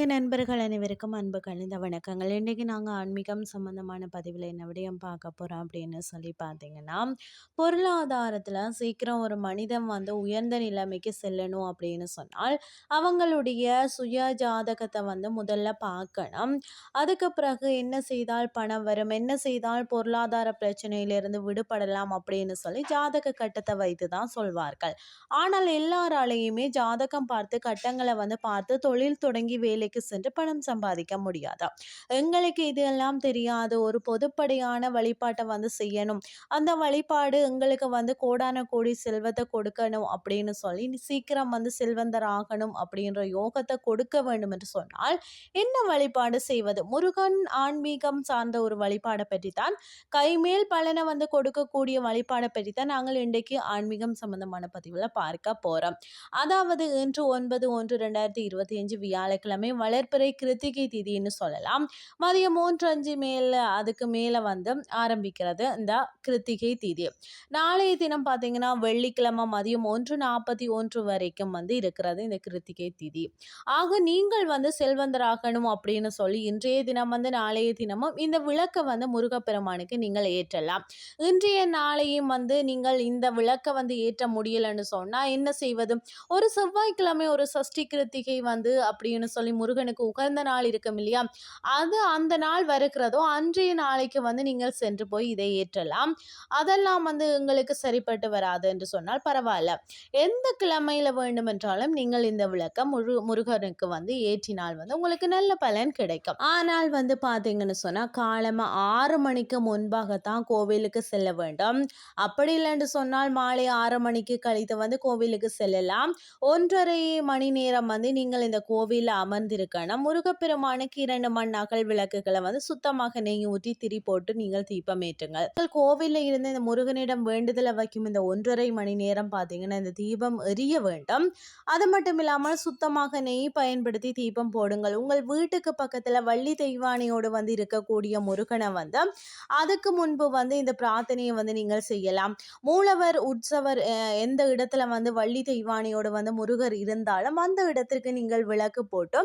ஆன்மீக நண்பர்கள் அனைவருக்கும் அன்பு கலந்த வணக்கங்கள். இன்றைக்கி நாங்கள் ஆன்மீகம் சம்மந்தமான பதிவில் என்ன விடயம் பார்க்க போகிறோம் அப்படின்னு சொல்லி பார்த்தீங்கன்னா பொருளாதாரத்தில் சீக்கிரம் ஒரு மனிதன் வந்து உயர்ந்த நிலைமைக்கு செல்லணும் அப்படின்னு சொன்னால் அவங்களுடைய சுய ஜாதகத்தை வந்து முதல்ல பார்க்கணும். அதுக்கு பிறகு என்ன செய்தால் பணம் வரும் என்ன செய்தால் பொருளாதார பிரச்சனையிலிருந்து விடுபடலாம் அப்படின்னு சொல்லி ஜாதக கட்டத்தை வைத்து தான் சொல்வார்கள். ஆனால் எல்லாராலையுமே ஜாதகம் பார்த்து கட்டங்களை வந்து பார்த்து தொழில் தொடங்கி வேலைக்கு சென்று பணம் சம்பாதிக்க முடியாதா? எங்களுக்கு இதெல்லாம் தெரியாது. ஒரு பொதுப்படையான வழிபாட்டை வந்து செய்யணும். அந்த வழிபாடு எங்களுக்கு வந்து கோடான கோடி செல்வத்தை கொடுக்கணும் அப்படின்னு சொல்லி சீக்கிரம் வந்து செல்வந்தர் ஆகணும் அப்படின்ற யோகத்தை கொடுக்க வேண்டும் என்று சொன்னால் என்ன வழிபாடு செய்வது? முருகன் ஆன்மீகம் சார்ந்த ஒரு வழிபாடை பற்றி தான் கைமேல் பலனை வந்து கொடுக்கக்கூடிய வழிபாடை பற்றி தான் நாங்கள் இன்றைக்கு ஆன்மீகம் சம்பந்தமான பதிவில் பார்க்க போகிறோம் அதாவது இன்று ஒன்பது ஒன்று ரெண்டாயிரத்தி இருபத்தி அஞ்சு வியாழக்கிழமை வளர்ப்பிறை கிருத்திகை திதின்னு சொல்லலாம். மதியம் மூன்று அஞ்சு மேலே அதுக்கு மேலே வந்து ஆரம்பிக்கிறது இந்த கிருத்திகை திதி. நாளைய தினம் பார்த்தீங்கன்னா வெள்ளிக்கிழமை மதியம் ஒன்று நாற்பத்தி ஒன்று வரைக்கும் வந்து இருக்கிறது இந்த கிருத்திகை திதி. ஆக நீங்கள் வந்து செல்வந்தராகணும் அப்படின்னு சொல்லி இன்றைய தினம் வந்து நாளைய தினமும் இந்த விளக்கை வந்து முருகப்பெருமானுக்கு நீங்கள் ஏற்றலாம். இன்றைய நாளையும் வந்து நீங்கள் இந்த விளக்கை வந்து ஏற்ற முடியலைன்னு சொன்னால் என்ன செய்வது? ஒரு செவ்வாய்க்கிழமை ஒரு சஷ்டி கிருத்திகை வந்து அப்படின்னு சொல்லி முரு முருகனுக்கு உகந்த நாள் இருக்கும் இல்லையா? அது அந்த நாள் வருகிறதோ அன்றைய நாளைக்கு வந்து நீங்கள் சென்று போய் இதை ஏற்றலாம். அதெல்லாம் வந்து உங்களுக்கு சரிப்பட்டு வராது என்று சொன்னால் பரவாயில்ல. எந்த கிழமையில் வேண்டுமென்றாலும் நீங்கள் இந்த விளக்கம் முரு முருகனுக்கு வந்து ஏற்றினால் வந்து உங்களுக்கு நல்ல பலன் கிடைக்கும். ஆனால் வந்து பார்த்தீங்கன்னு சொன்னால் காலமாக ஆறு மணிக்கு முன்பாகத்தான் கோவிலுக்கு செல்ல வேண்டும். அப்படி இல்லைன்னு சொன்னால் மாலை ஆறு மணிக்கு கழித்து வந்து கோவிலுக்கு செல்லலாம். ஒன்றரை மணி நேரம் வந்து நீங்கள் இந்த கோவிலில் அமர்ந்திருக்கணும் முருகப்பெருமானுக்கு இரண்டு மண் அகல் விளக்குகளை வந்து சுத்தமாக நெய் ஊற்றி திரி போட்டு நீங்கள் தீபமேற்றுங்கள் கோவிலில் இருந்து இந்த முருகனிடம் வேண்டுதலை வைக்கும் இந்த ஒன்றரை மணி நேரம் பார்த்தீங்கன்னா இந்த தீபம் எரிய வேண்டும். அது மட்டும் இல்லாமல் சுத்தமாக நெய் பயன்படுத்தி தீபம் போடுங்கள். உங்கள் வீட்டுக்கு பக்கத்தில் வள்ளி தெய்வானியோடு வந்து இருக்கக்கூடிய முருகனை வந்து அதுக்கு முன்பு வந்து இந்த பிரார்த்தனையை வந்து நீங்கள் செய்யலாம். மூலவர் உற்சவர் எந்த இடத்துல வந்து வள்ளி தெய்வானியோடு வந்து முருகர் இருந்தாலும் அந்த இடத்திற்கு நீங்கள் விளக்கு போட்டு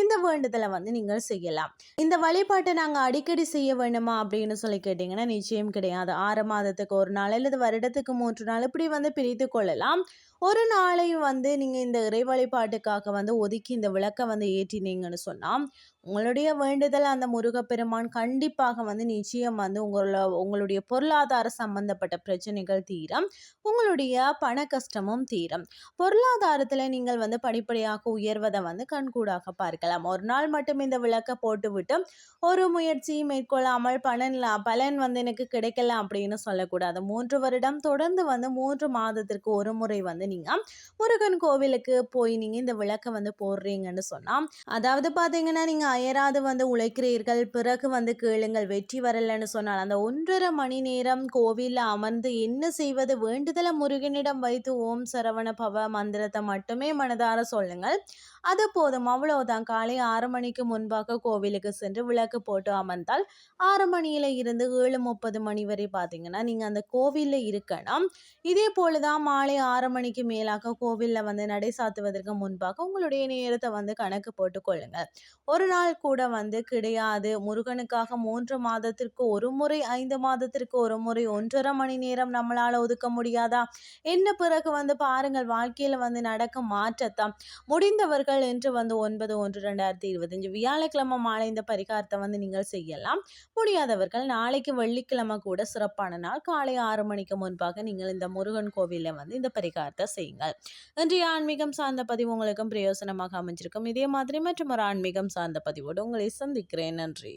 இந்த வேண்டுதலை வந்து நீங்கள் செய்யலாம். இந்த வழிபாட்டை நாங்கள் அடிக்கடி செய்ய வேண்டுமா அப்படின்னு சொல்லி கேட்டிங்கன்னா நிச்சயம் கிடையாது. ஆறு மாதத்துக்கு ஒரு நாள் அல்லது வருடத்துக்கு மூன்று நாள் இப்படி வந்து பிரித்து கொள்ளலாம். ஒரு நாளையும் வந்து நீங்கள் இந்த இறை வழிபாட்டுக்காக வந்து ஒதுக்கி இந்த விளக்கை வந்து ஏற்றினீங்கன்னு சொன்னால் உங்களுடைய வேண்டுதல் அந்த முருகப்பெருமான் கண்டிப்பாக வந்து நிச்சயம் வந்து உங்களோட உங்களுடைய பொருளாதார சம்பந்தப்பட்ட பிரச்சனைகள் தீரம். உங்களுடைய பண கஷ்டமும் தீரம். பொருளாதாரத்தில் நீங்கள் வந்து படிப்படியாக உயர்வதை வந்து கண்கூடாக பார்க்கலாம். ஒரு நாள் மட்டும் இந்த விளக்கை போட்டுவிட்டு ஒரு முயற்சியும் மேற்கொள்ளாமல் பலன் பலன் வந்து எனக்கு கிடைக்கல அப்படின்னு சொல்லக்கூடாது. மூன்று வருடம் தொடர்ந்து வந்து மூன்று மாதத்திற்கு ஒரு முறை வந்து நீங்கள் முருகன் கோவிலுக்கு போய் நீங்கள் இந்த விளக்கை வந்து போடுறீங்கன்னு சொன்னால் அதாவது பார்த்தீங்கன்னா நீங்கள் அயராது வந்து உழைக்கிறீர்கள் பிறகு வந்து கேளுங்கள் வெற்றி வரலன்னு சொன்னால் அந்த ஒன்றரை மணி நேரம் கோவிலில் அமர்ந்து என்ன செய்வது வேண்டுதலை முருகனிடம் வைத்து ஓம் சரவண பவ மந்திரத்தை மட்டுமே மனதார சொல்லுங்கள். அது போதும் அவ்வளோதான் எல்லாம் காலை ஆறு மணிக்கு முன்பாக கோவிலுக்கு சென்று விளக்கு போட்டு அமர்ந்தால் ஆறு மணியில் இருந்து ஏழு முப்பது மணி வரை பார்த்தீங்கன்னா நீங்கள் அந்த கோவிலில் இருக்கணும். இதே போல தான் மாலை ஆறு மணிக்கு மேலாக கோவிலில் வந்து நடை சாத்துவதற்கு முன்பாக உங்களுடைய நேரத்தை வந்து கணக்கு போட்டு கொள்ளுங்கள். ஒரு நாள் கூட வந்து கிடையாது. முருகனுக்காக மூன்று மாதத்திற்கு ஒரு முறை ஐந்து மாதத்திற்கு ஒரு முறை ஒன்றரை மணி நேரம் நம்மளால் ஒதுக்க முடியாதா? என்ன பிறகு வந்து பாருங்கள் வாழ்க்கையில் வந்து நடக்கும் மாற்றத்தான் முடிந்தவர்கள் என்று வந்து ஒன்பது ஒன்று ரெண்டாயிரத்தி இருபத்தஞ்சு வியாழக்கிழமை மாலை இந்த பரிகாரத்தை வந்து நீங்கள் செய்யலாம். முடியாதவர்கள் நாளைக்கு வெள்ளிக்கிழமை கூட சிறப்பான நாள். காலை ஆறு மணிக்கு முன்பாக நீங்கள் இந்த முருகன் கோவிலில் வந்து இந்த பரிகாரத்தை செய்யுங்கள். இன்றைய ஆன்மீகம் சார்ந்த பதிவு உங்களுக்கும் பிரயோசனமாக அமைஞ்சிருக்கும். இதே மாதிரி மற்றும் ஒரு ஆன்மீகம் சார்ந்த பதிவோடு உங்களை சந்திக்கிறேன். நன்றி.